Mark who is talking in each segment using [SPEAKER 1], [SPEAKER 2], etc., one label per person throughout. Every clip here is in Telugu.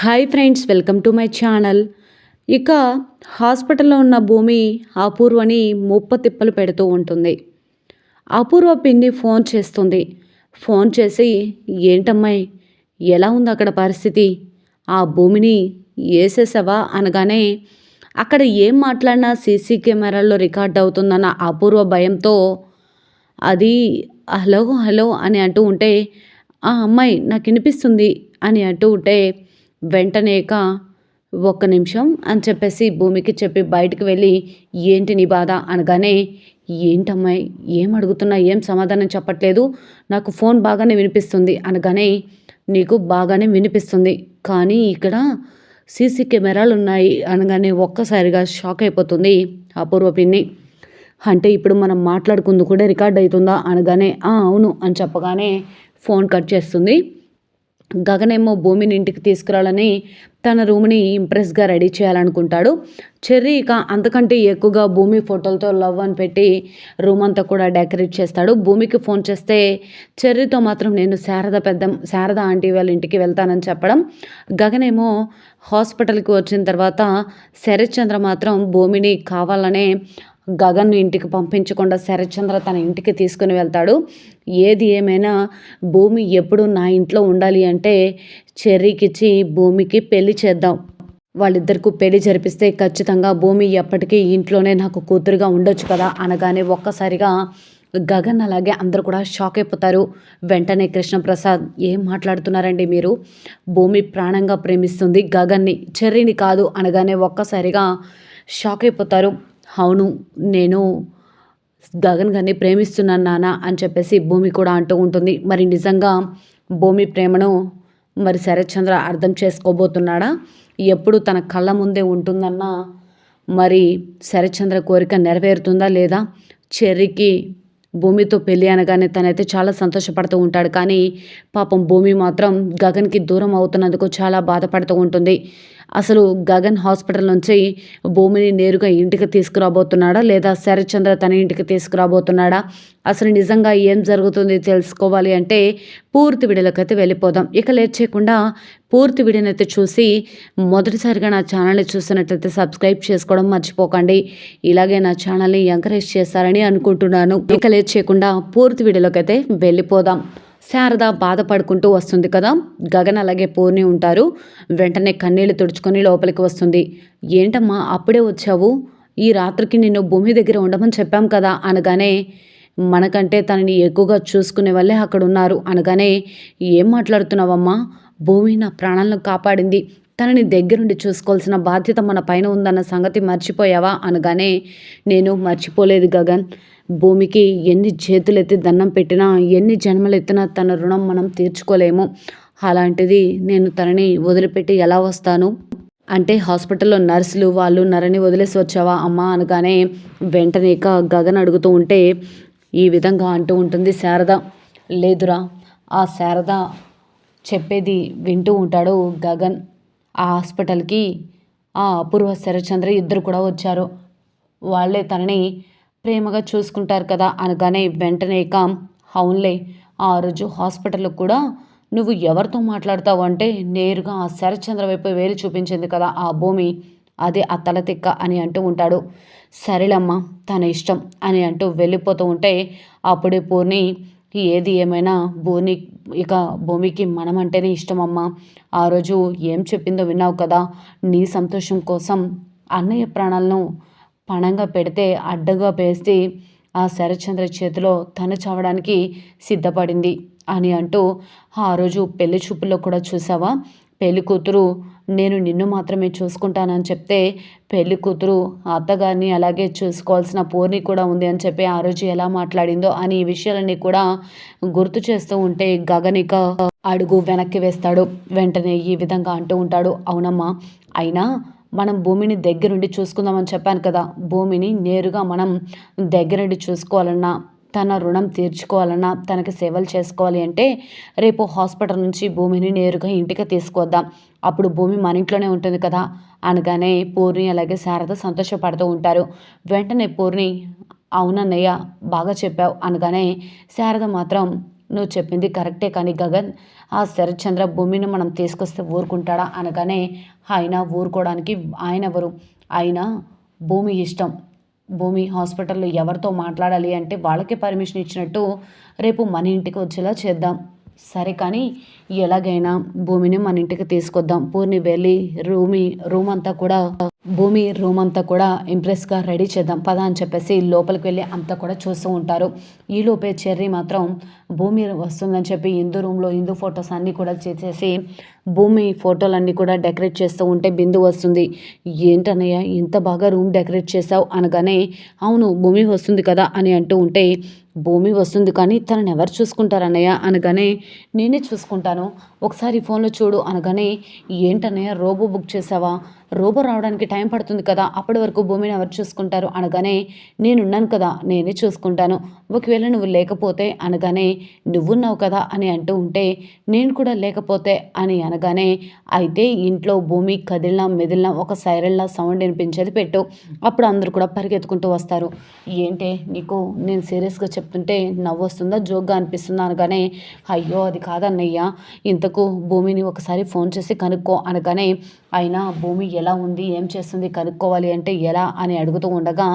[SPEAKER 1] Hi friends welcome to my channel. ఇక హాస్పిటల్లో ఉన్న భూమి అపూర్వని ముప్ప తిప్పలు పెడుతూ ఉంటుంది. అపూర్వ పిన్ని ఫోన్ చేస్తుంది. ఫోన్ చేసి ఏంటమ్మాయి ఎలా ఉంది అక్కడ పరిస్థితి? ఆ భూమిని వేసేసావా అనగానే అక్కడ ఏం మాట్లాడినా సీసీ కెమెరాల్లో రికార్డ్ అవుతుందన్న అపూర్వ భయంతో అది హలో హలో అని అంటూ ఉంటే ఆ అమ్మాయి నాకు వినిపిస్తుంది అని అంటూ ఉంటే వెంటనేక ఒక్క నిమిషం అని చెప్పేసి భూమికి చెప్పి బయటకు వెళ్ళి ఏంటి నీ బాధ అనగానే ఏంటమ్మాయి ఏం అడుగుతున్నా ఏం సమాధానం చెప్పట్లేదు? నాకు ఫోన్ బాగానే వినిపిస్తుంది అనగానే నీకు బాగానే వినిపిస్తుంది కానీ ఇక్కడ సీసీ కెమెరాలు ఉన్నాయి అనగానే ఒక్కసారిగా షాక్ అయిపోతుంది అపూర్వ పిన్ని అంటే ఇప్పుడు మనం మాట్లాడుకుంది కూడా రికార్డ్ అవుతుందా అనగానే అవును అని చెప్పగానే ఫోన్ కట్ చేస్తుంది. గగనేమో భూమిని ఇంటికి తీసుకురావాలని తన రూమ్ని ఇంప్రెస్గా రెడీ చేయాలనుకుంటాడు. చెర్రీ ఇక అంతకంటే ఎక్కువగా భూమి ఫోటోలతో లవ్ అని పెట్టి రూమ్ అంతా కూడా డెకరేట్ చేస్తాడు. భూమికి ఫోన్ చేస్తే చెర్రీతో మాత్రం నేను శారద పెద్ద శారద ఆంటీ వాళ్ళ ఇంటికి వెళ్తానని చెప్పడం. గగనేమో హాస్పిటల్కి వచ్చిన తర్వాత శరత్చంద్ర మాత్రం భూమిని కావాలనే గగన్ను ఇంటికి పంపించకుండా శరత్చంద్ర తన ఇంటికి తీసుకుని వెళ్తాడు. ఏది ఏమైనా భూమి ఎప్పుడు నా ఇంట్లో ఉండాలి అంటే చెర్రీకిచ్చి భూమికి పెళ్ళి చేద్దాం. వాళ్ళిద్దరికి పెళ్ళి జరిపిస్తే ఖచ్చితంగా భూమి ఎప్పటికీ ఇంట్లోనే నాకు కూతురుగా ఉండొచ్చు కదా అనగానే ఒక్కసారిగా గగన్ అలాగే అందరూ కూడా షాక్ అయిపోతారు. వెంటనే కృష్ణప్రసాద్ ఏం మాట్లాడుతున్నారండి మీరు? భూమి ప్రాణంగా ప్రేమిస్తుంది గగన్ని చెర్రీని కాదు అనగానే ఒక్కసారిగా షాక్ అయిపోతారు. అవును నేను గగన్ గారిని ప్రేమిస్తున్నాను నాన్న అని చెప్పేసి భూమి కూడా అంటూ ఉంటుంది. మరి నిజంగా భూమి ప్రేమను మరి శరత్చంద్ర అర్థం చేసుకోబోతున్నాడా? ఎప్పుడు తన కళ్ళ ముందే ఉంటుందన్న మరి శరత్చంద్ర కోరిక నెరవేరుతుందా లేదా? చెర్రీకి భూమితో పెళ్ళి అనగానే తనైతే చాలా సంతోషపడుతూ ఉంటాడు. కానీ పాపం భూమి మాత్రం గగన్కి దూరం అవుతున్నందుకు చాలా బాధపడుతూ ఉంటుంది. అసలు గగన్ హాస్పిటల్ నుంచి భూమిని నేరుగా ఇంటికి తీసుకురాబోతున్నాడా? లేదా శరత్చంద్ర తన ఇంటికి తీసుకురాబోతున్నాడా? అసలు నిజంగా ఏం జరుగుతుంది తెలుసుకోవాలి అంటే పూర్తి వీడియోలకైతే వెళ్ళిపోదాం. ఇక లేట్ చేయకుండా పూర్తి వీడియోనైతే చూసి మొదటిసారిగా నా ఛానల్ని చూసినట్లయితే సబ్స్క్రైబ్ చేసుకోవడం మర్చిపోకండి. ఇలాగే నా ఛానల్ని ఎంకరేజ్ చేస్తారని అనుకుంటున్నాను. ఇక లేట్ చేయకుండా పూర్తి వీడియోలోకి అయితే వెళ్ళిపోదాం. శారద బాధపడుకుంటూ వస్తుంది కదా. గగన్ అలాగే పూర్ణి ఉంటారు. వెంటనే కన్నీళ్ళు తుడుచుకొని లోపలికి వస్తుంది. ఏంటమ్మా అప్పుడే వచ్చావు? ఈ రాత్రికి నిన్ను భూమి దగ్గర ఉండమని చెప్పాం కదా అనగానే మనకంటే తనని ఎక్కువగా చూసుకునే వాళ్ళే అక్కడ ఉన్నారు అనగానే ఏం మాట్లాడుతున్నావమ్మా? భూమి నా ప్రాణాలను కాపాడింది. తనని దగ్గరుండి చూసుకోవాల్సిన బాధ్యత మన పైన ఉందన్న సంగతి మర్చిపోయావా? అనగానే నేను మర్చిపోలేదు గగన్. భూమికి ఎన్ని చేతులెత్తి దండం పెట్టినా ఎన్ని జన్మలు ఎత్తినా తన రుణం మనం తీర్చుకోలేము. అలాంటిది నేను తనని వదిలిపెట్టి ఎలా వస్తాను? అంటే హాస్పిటల్లో నర్సులు వాళ్ళు నరని వదిలేసి వచ్చావా అమ్మా అనగానే వెంటనే ఇక గగన్ అడుగుతూ ఉంటే ఈ విధంగా అంటూ ఉంటుంది శారద. లేదురా ఆ శారద చెప్పేది వింటూ ఉంటాడు గగన్. ఆ హాస్పిటల్కి ఆ అపూర్వ శరచంద్ర ఇద్దరు కూడా వచ్చారు. వాళ్ళే తనని ప్రేమగా చూసుకుంటారు కదా అనగానే వెంటనే ఇక అవునులే ఆ రోజు హాస్పిటల్లో కూడా నువ్వు ఎవరితో మాట్లాడతావు అంటే నేరుగా ఆ శరచంద్ర వైపు వేలు చూపించింది కదా ఆ భూమి. అదే ఆ తలతిక్క అని అంటూ ఉంటాడు. సరేలమ్మ తన ఇష్టం అని అంటూ వెళ్ళిపోతూ ఉంటే అప్పుడే పూర్ణి ఏది ఏమైనా భూమి ఇక భూమికి మనం అంటేనే ఇష్టం అమ్మ ఆ రోజు ఏం చెప్పిందో విన్నావు కదా. నీ సంతోషం కోసం అన్నయ్య ప్రాణాలను పణంగా పెడితే అడ్డగా పేసి ఆ శరచంద్ర చేతిలో తను చావడానికి సిద్ధపడింది అని అంటూ ఆ రోజు పెళ్ళి చూపుల్లో కూడా చూసావా? పెళ్ళి కూతురు నేను నిన్ను మాత్రమే చూసుకుంటానని చెప్తే పెళ్ళి కూతురు అత్తగారిని అలాగే చూసుకోవాల్సిన పూర్ణి కూడా ఉంది అని చెప్పి ఆ రోజు ఎలా మాట్లాడిందో అని ఈ విషయాలన్నీ కూడా గుర్తు చేస్తూ ఉంటే గగనిక అడుగు వెనక్కి వేస్తాడు. వెంటనే ఈ విధంగా అంటూ ఉంటాడు అవునమ్మా అయినా మనం భూమిని దగ్గరుండి చూసుకుందామని చెప్పాను కదా. భూమిని నేరుగా మనం దగ్గరుండి చూసుకోవాలన్నా తన రుణం తీర్చుకోవాలన్నా తనకి సేవలు చేసుకోవాలి అంటే రేపు హాస్పిటల్ నుంచి భూమిని నేరుగా ఇంటికి తీసుకొద్దాం అప్పుడు భూమి మన ఇంట్లోనే ఉంటుంది కదా. అనగానే పూర్ణి అలాగే శారద సంతోషపడుతూ ఉంటారు. వెంటనే పూర్ణి అవునన్నయ్య బాగా చెప్పావు. అనగానే శారద మాత్రం నువ్వు చెప్పింది కరెక్టే కానీ గగన్ ఆ శరత్చంద్ర భూమిని మనం తీసుకొస్తే ఊరుకుంటాడా అనగానే ఆయన ఊరుకోవడానికి ఆయన ఎవరు? ఆయన భూమి ఇష్టం. భూమి హాస్పిటల్లో ఎవరితో మాట్లాడాలి అంటే వాళ్ళకే పర్మిషన్ ఇచ్చినట్టు రేపు మన ఇంటికి వచ్చేలా చేద్దాం. సరే కానీ ఎలాగైనా భూమిని మన ఇంటికి తీసుకొద్దాం. పూర్ణి వెళ్ళి రూమి రూమ్ అంతా కూడా భూమి రూమ్ అంతా కూడా ఇంప్రెస్గా రెడీ చేద్దాం పదా అని చెప్పేసి లోపలికి వెళ్ళి అంతా కూడా చూస్తూ ఉంటారు. ఈలోపే చెర్రీ మాత్రం భూమి వస్తుందని చెప్పి హిందు రూమ్లో హిందూ ఫొటోస్ అన్నీ కూడా చేసేసి భూమి ఫోటోలన్నీ కూడా డెకరేట్ చేస్తూ ఉంటే బిందు వస్తుంది. ఏంటన్నయ్య ఇంత బాగా రూమ్ డెకరేట్ చేసావు అనగానే అవును భూమి వస్తుంది కదా అని అంటూ ఉంటే భూమి వస్తుంది కానీ తనని ఎవరు చూసుకుంటారన్నయ్య? అనగానే నేనే చూసుకుంటాను. ఒకసారి ఫోన్లో చూడు అనగానే ఏంటన్నయ్య రోబో బుక్ చేసావా రోబో రావడానికి టైం పడుతుంది కదా అప్పటి వరకు భూమిని ఎవరు చూసుకుంటారు అనగానే నేనున్నాను కదా నేనే చూసుకుంటాను. ఒకవేళ నువ్వు లేకపోతే అనగానే నువ్వున్నావు కదా అని అంటూ ఉంటే నేను కూడా లేకపోతే అని అనగానే అయితే ఇంట్లో భూమి కదిలినా మెదిలినా ఒక సైరన్లా సౌండ్ వినిపించేది పెట్టు. అప్పుడు అందరూ కూడా పరిగెత్తుకుంటూ వస్తారు. ఏంటే నీకు నేను సీరియస్గా చెప్తుంటే నవ్వు వస్తుందా జోక్గా అనిపిస్తుందా అనగానే అయ్యో అది కాదన్నయ్య ఇంతకు భూమిని ఒకసారి ఫోన్ చేసి కనుక్కో అనగానే అయినా భూమి ఎలా ఉంది ఏం చేస్తుంది కనుక్కోవాలి అంటే ఎలా అని అడుగుతూ ఉండగా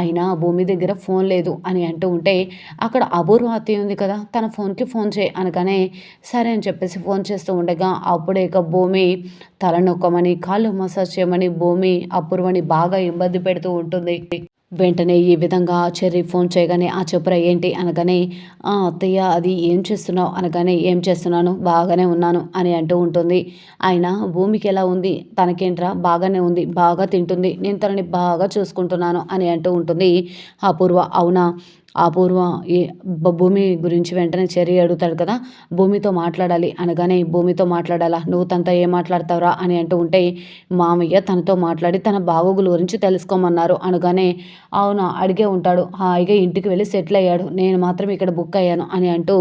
[SPEAKER 1] అయినా భూమి దగ్గర ఫోన్ లేదు అని అంటూ ఉంటే అక్కడ అపూర్వ అత్తయ్య ఉంది కదా తన ఫోన్కి ఫోన్ చేయి అనగానే సరే అని చెప్పేసి ఫోన్ చేస్తూ ఉండగా అప్పుడే ఇక భూమి తలనొక్కమని కాళ్ళు మసాజ్ చేయమని భూమి అపూర్వని బాగా ఇబ్బంది పెడుతూ ఉంటుంది. వెంటనే ఈ విధంగా చెర్రీ ఫోన్ చేయగానే ఆ చెప్పురా ఏంటి? అనగానే అత్తయ్య అది ఏం చేస్తున్నావు? అనగానే ఏం చేస్తున్నాను? బాగానే ఉన్నాను అని అంటూ ఉంటుంది. ఆయన భూమికి ఎలా ఉంది? తనకేంట్రా? బాగానే ఉంది. బాగా తింటుంది. నేను తనని బాగా చూసుకుంటున్నాను అని అంటూ ఉంటుంది. అపూర్వ అవునా? అపూర్వ ఏ భూమి గురించి వెంటనే చర్య అడుగుతాడు కదా భూమితో మాట్లాడాలి అనగానే భూమితో మాట్లాడాలా? నువ్వు తనతో ఏం మాట్లాడతావురా అని అంటూ ఉంటే మామయ్య తనతో మాట్లాడి తన బాగోగుల గురించి తెలుసుకోమన్నారు అనగానే అవునా? అడిగే ఉంటాడు. హాయిగా ఇంటికి వెళ్ళి సెటిల్ అయ్యాడు. నేను మాత్రం ఇక్కడ బుక్ అయ్యాను అని అంటూ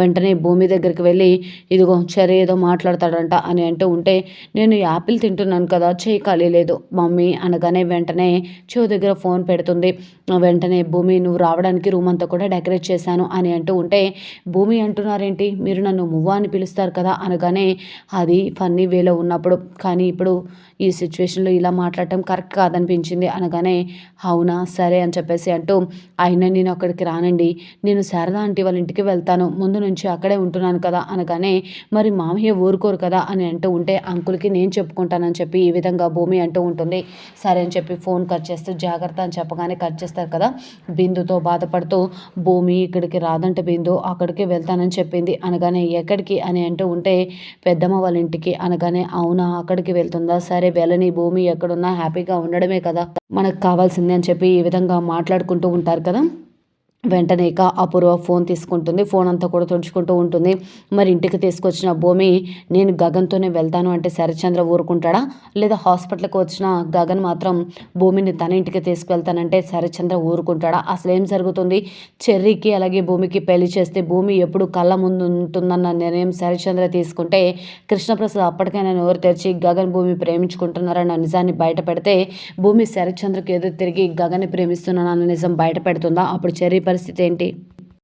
[SPEAKER 1] వెంటనే భూమి దగ్గరికి వెళ్ళి ఇదిగో చర్య ఏదో మాట్లాడతాడంట అని అంటూ ఉంటే నేను యాపిల్ తింటున్నాను కదా చేయి ఖాళీ లేదు మమ్మీ అనగానే వెంటనే చెవు దగ్గర ఫోన్ పెడుతుంది. వెంటనే భూమి నువ్వు రావడానికి రూమ్ అంతా కూడా డెకరేట్ చేశాను అని అంటూ ఉంటే భూమి అంటున్నారేంటి? మీరు నన్ను మువ్వ అని పిలుస్తారు కదా అనగానే అది ఫన్నీ వేలో ఉన్నప్పుడు. కానీ ఇప్పుడు ఈ సిచ్యువేషన్లో ఇలా మాట్లాడటం కరెక్ట్ కాదనిపించింది అనగానే అవునా? సరే అని చెప్పేసి అంటూ అయినా నేను అక్కడికి రానండి. నేను శారదా ఆంటీ వాళ్ళ ఇంటికి వెళ్తాను. ముందు నుంచి అక్కడే ఉంటున్నాను కదా అనగానే మరి మామయ్య ఊరుకోరు కదా అని అంటూ ఉంటే అంకుల్కి నేను చెప్పుకుంటానని చెప్పి ఈ విధంగా భూమి అంటూ ఉంటుంది. సరే అని చెప్పి ఫోన్ కట్ చేస్తూ జాగ్రత్త అని చెప్పగానే కట్ చేస్తారు కదా. బిందుతో మాట్లాడుతూ భూమి ఇక్కడికి రాదంటే బిందు అక్కడికి వెళ్తానని చెప్పింది. అనగానే ఎక్కడికి? అని అంటూ ఉంటే పెద్దమ్మ వాళ్ళ ఇంటికి. అనగానే అవునా అక్కడికి వెళ్తుందా? సరే వెళ్ళని భూమి ఎక్కడున్నా హ్యాపీగా ఉండడమే కదా. మనకు కావాల్సిందే అని చెప్పి ఈ విధంగా మాట్లాడుకుంటూ ఉంటారు కదా. వెంటనే ఇక అపూర్వ ఫోన్ తీసుకుంటుంది. ఫోన్ అంతా కూడా తుడుచుకుంటూ ఉంటుంది. మరి ఇంటికి తీసుకొచ్చిన భూమి నేను గగన్తోనే వెళ్తాను అంటే శరచంద్ర ఊరుకుంటాడా? లేదా హాస్పిటల్కి వచ్చిన గగన్ మాత్రం భూమిని తన ఇంటికి తీసుకువెళ్తానంటే శరచంద్ర ఊరుకుంటాడా? అసలు ఏం జరుగుతుంది? చెర్రీకి అలాగే భూమికి పెళ్ళి చేస్తే భూమి ఎప్పుడు కళ్ళ ముందు ఉంటుందన్న నిర్ణయం శరచంద్ర తీసుకుంటే కృష్ణప్రసాద్ అప్పటికైనా నోరు తెరిచి గగన్ భూమి ప్రేమించుకుంటున్నారన్న నిజాన్ని బయట పెడితే భూమి శరచంద్రకి ఎదురు తిరిగి గగన్ని ప్రేమిస్తున్నానన్న నిజం బయట పెడుతుందా? అప్పుడు చెర్రీ పరిస్థితి ఏంటి?